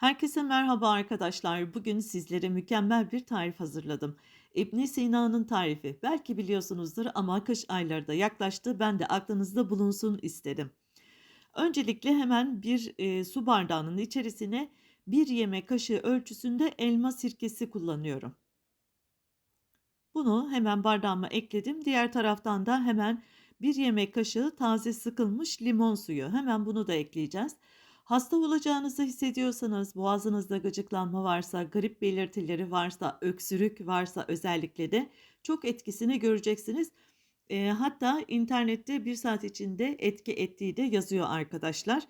Herkese merhaba arkadaşlar. Bugün sizlere mükemmel bir tarif hazırladım. İbn Sina'nın tarifi. Belki biliyorsunuzdur ama kış ayları da yaklaştı. Ben de aklınızda bulunsun istedim. Öncelikle hemen bir e, su bardağının içerisine bir yemek kaşığı ölçüsünde elma sirkesi kullanıyorum. Bunu hemen bardağıma ekledim. Diğer taraftan da hemen bir yemek kaşığı taze sıkılmış limon suyu. Hemen bunu da ekleyeceğiz. Hasta olacağınızı hissediyorsanız, boğazınızda gıcıklanma varsa, grip belirtileri varsa, öksürük varsa özellikle de çok etkisini göreceksiniz. Eee, hatta internette bir saat içinde etki ettiği de yazıyor arkadaşlar.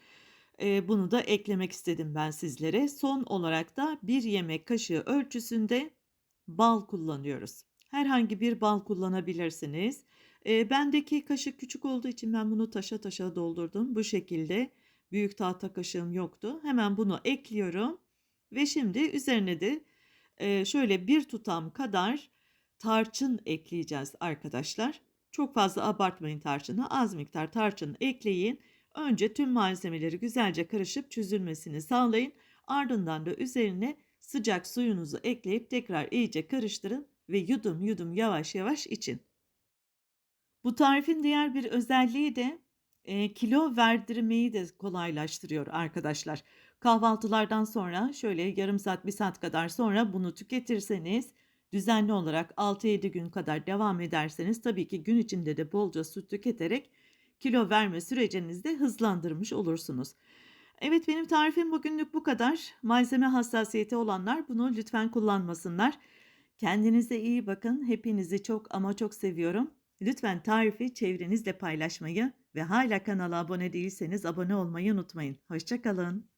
Eee, bunu da eklemek istedim ben sizlere. Son olarak da bir yemek kaşığı ölçüsünde bal kullanıyoruz. Herhangi bir bal kullanabilirsiniz. Eee, bendeki kaşık küçük olduğu için ben bunu taşa taşa doldurdum. Bu şekilde büyük tahta kaşığım yoktu. Hemen bunu ekliyorum ve şimdi üzerine de eee, şöyle bir tutam kadar tarçın ekleyeceğiz arkadaşlar. Çok fazla abartmayın tarçını. Az miktar tarçın ekleyin. Önce tüm malzemeleri güzelce karışıp çözülmesini sağlayın. Ardından da üzerine sıcak suyunuzu ekleyip tekrar iyice karıştırın ve yudum yudum yavaş yavaş için. Bu tarifin diğer bir özelliği de eee, kilo verdirmeyi de kolaylaştırıyor arkadaşlar. Kahvaltılardan sonra şöyle yarım saat, bir saat kadar sonra bunu tüketirseniz düzenli olarak 6-7 gün kadar devam ederseniz tabii ki gün içinde de bolca su tüketerek kilo verme sürecinizi de hızlandırmış olursunuz. Evet benim tarifim bugünlük bu kadar. Malzeme hassasiyeti olanlar bunu lütfen kullanmasınlar. Kendinize iyi bakın. Hepinizi çok ama çok seviyorum. Lütfen tarifi çevrenizle paylaşmayı ve hala kanala abone değilseniz abone olmayı unutmayın. Hoşça kalın.